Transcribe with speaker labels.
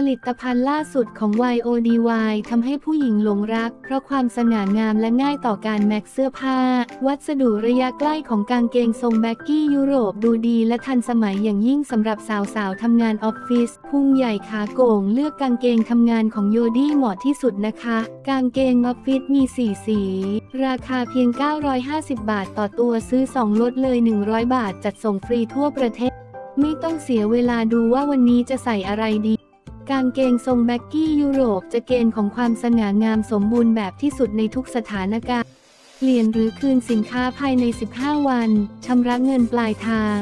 Speaker 1: ผลิตภัณฑ์ล่าสุดของ YODY ทำให้ผู้หญิงหลงรัก เพราะความสง่างามและง่ายต่อการแม็กเสื้อผ้า วัสดุระยะใกล้ของกางเกงทรงแบ็กกี้ยุโรปดูดีและทันสมัยอย่างยิ่งสำหรับสาวๆทำงานออฟฟิศพุงใหญ่ขาโก่งเลือกกางเกงทำงานของโยดี้เหมาะที่สุดนะคะ กางเกงออฟฟิศมี 4 สี ราคาเพียง 950 บาทต่อตัวซื้อ 2 ลดเลย 100 บาทจัดส่งฟรีทั่วประเทศ ไม่ต้องเสียเวลาดูว่าวันนี้จะใส่อะไรดี กางเกงทรงแบ็กกี้ยุโรปจะเกณฑ์ของความสง่างามสมบูรณ์แบบที่สุดในทุกสถานการณ์ เปลี่ยนหรือคืนสินค้าภายใน 15 วัน ชำระเงินปลายทาง